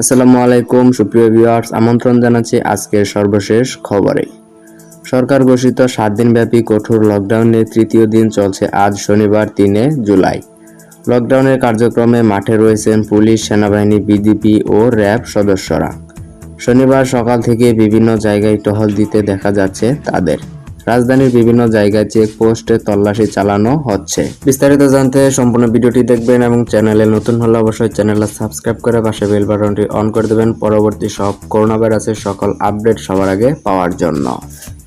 আসসালামু আলাইকুম, সুপ্রিয় ভিউয়ার্স আমন্ত্রণ জানাচ্ছি আজকের সর্বশেষ খবরে। সরকার ঘোষিত সাত দিনব্যাপী কঠোর লকডাউনের তৃতীয় দিন চলছে আজ শনিবার তিনে জুলাই। লকডাউনের কার্যক্রমে মাঠে রয়েছেন পুলিশ, সেনাবাহিনী বিডিপি ও র্যাব সদস্যরা। শনিবার সকাল থেকে বিভিন্ন জায়গায় টহল দিতে দেখা যাচ্ছে তাদের। রাজধানীর বিভিন্ন জায়গায় চেকপোস্টে তল্লাশি চালানো হচ্ছে। বিস্তারিত জানতে সম্পূর্ণ ভিডিওটি দেখবেন এবং চ্যানেলে নতুন হলে অবশ্যই চ্যানেলটা সাবস্ক্রাইব করে পাশে বেল বাটনটি অন করে দেবেন। পরবর্তী সব করোনা ভাইরাসের সকল আপডেট সবার আগে পাওয়ার জন্য।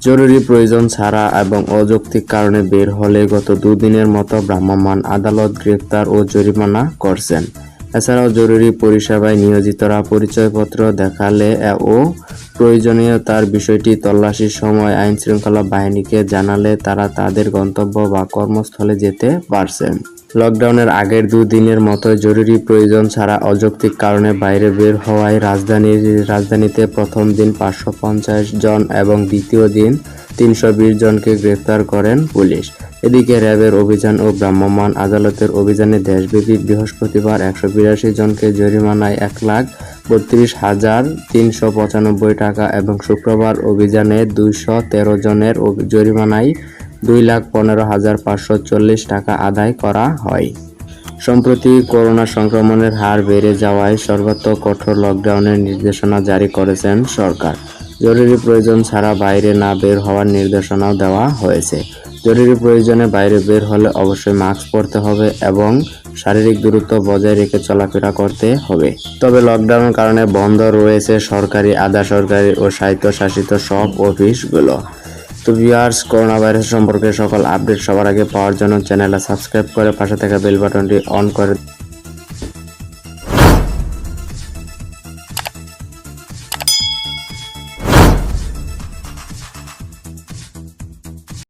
জরুরি প্রয়োজন ছাড়া এবং অযৌক্তিক কারণে বের হলে গত দুদিনের মতো ভ্রাম্যমাণ আদালত গ্রেপ্তার ও জরিমানা করছেন। এছাড়াও জরুরি পরিষেবায় নিয়োজিতরা পরিচয়পত্র দেখালে ও প্রয়োজনীয়তার বিষয়টি তল্লাশির সময় আইন শৃঙ্খলা বাহিনীকে জানালে তারা তাদের গন্তব্য বা কর্মস্থলে যেতে পারছেন। লকডাউনের আগের দুদিনের মতো জরুরি প্রয়োজন ছাড়া অযৌক্তিক কারণে বাইরে বের হওয়ায় রাজধানীর রাজধানীতে প্রথম দিন পাঁচশো পঞ্চাশ জন এবং দ্বিতীয় দিন তিনশো বিশ জনকে গ্রেফতার করেন পুলিশ। এদিকে র্যাবের অভিযান ও ভ্রাম্যমাণ আদালতের অভিযানে দেশব্যাপী বৃহস্পতিবার একশো বিরাশি জনকে জরিমানায় এক লাখ বত্রিশ হাজার তিনশো পঁচানব্বই টাকা এবং শুক্রবার অভিযানে দুইশো তেরো জনের জরিমানায় দুই লাখ পনেরো হাজার পাঁচশো চল্লিশ টাকা আদায় করা হয়। সম্প্রতি করোনা সংক্রমণের হার বেড়ে যাওয়ায় সর্বত্র কঠোর লকডাউনের নির্দেশনা জারি করেছেন সরকার। জরুরি প্রয়োজন ছাড়া বাইরে না বের হওয়ার নির্দেশনাও দেওয়া হয়েছে। জরুরি প্রয়োজনে বাইরে বের হলে অবশ্যই মাস্ক পরতে হবে এবং শারীরিক দূরত্ব বজায় রেখে চলাফেরা করতে হবে। তবে লকডাউনের কারণে বন্ধ রয়েছে সরকারি, আধা সরকারি ও স্বায়ত্তশাসিত সব অফিসগুলো। তো ভিউয়ার্স করোনা ভাইরাস সম্পর্কে সকল আপডেট সবার আগে পাওয়ার জন্য চ্যানেলটা সাবস্ক্রাইব করে পাশে থাকা বেল বাটনটি অন করে